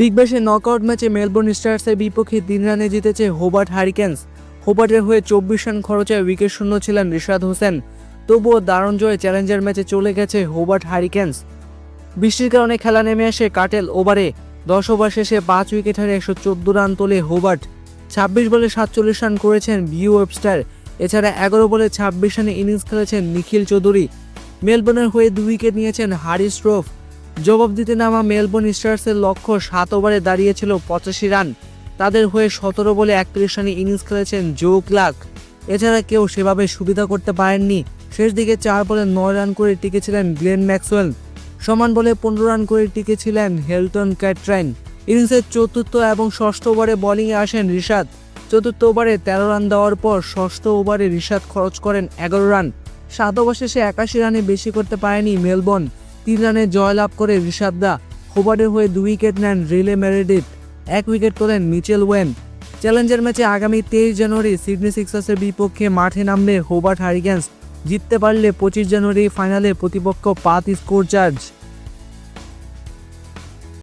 Big ব্যাশের knockout ম্যাচে Melbourne স্টার্সের বিপক্ষে তিন রানে জিতেছে হোবার্ট হারিকেন্স। হোবার্টের হয়ে চব্বিশ রান খরচে উইকেট শূন্য ছিলেন রিশাদ হোসেন। তবুও দারুণ জয়ে চ্যালেঞ্জার ম্যাচে চলে গেছে হোবার্ট হারিকেন্স। বৃষ্টির কারণে খেলা নেমে আসে কাটেল ওভারে। দশ ওভার শেষে পাঁচ উইকেট হারে একশো চোদ্দ রান তোলে হোবার্ট। ছাব্বিশ বলে সাতচল্লিশ রান করেছেন বিউ ওয়েবস্টার। এছাড়া এগারো বলে ছাব্বিশ রানে ইনিংস খেলেছেন নিখিল চৌধুরী। মেলবোর্নের হয়ে দুই উইকেট নিয়েছেন হারিস রোফ। জবাব দিতে নামা মেলবোর্ন স্টার্সের লক্ষ্য সাত ওভারে দাঁড়িয়েছিল পঁচাশি রান। তাদের হয়ে সতেরো বলে একত্রিশ রানে ইনিংস খেলেছেন জো ক্লার্ক। এছাড়া কেউ সেভাবে সুবিধা করতে পারেননি। শেষ দিকে চার বলে নয় রান করে টিকেছিলেন গ্লেন ম্যাক্সওয়েল। সমান বলে পনেরো রান করে টিকেছিলেন হেলটন ক্যাট্রাইন। ইনিংসের চতুর্থ এবং ষষ্ঠ ওভারে বোলিংয়ে আসেন রিশাদ। চতুর্থ ওভারে তেরো রান দেওয়ার পর ষষ্ঠ ওভারে রিশাদ খরচ করেন এগারো রান। সাত ওভার শেষে একাশি রানে বেশি করতে পারেনি মেলবোর্ন। তিন রানে জয়লাভ করে ঋষাদদা হোবার্ডের হয়ে দুই উইকেট নেন রিলে মেরেডিট এক উইকেট তোলেন মিচেল ওয়েন। চ্যালেঞ্জার ম্যাচে আগামী তেইশ জানুয়ারি সিডনি সিক্সার্সের বিপক্ষে মাঠে নামবে হোবার্ট হারিগেন্স জিততে পারলে পঁচিশ জানুয়ারি ফাইনালে প্রতিপক্ষ পাত স্কোর চার্জ।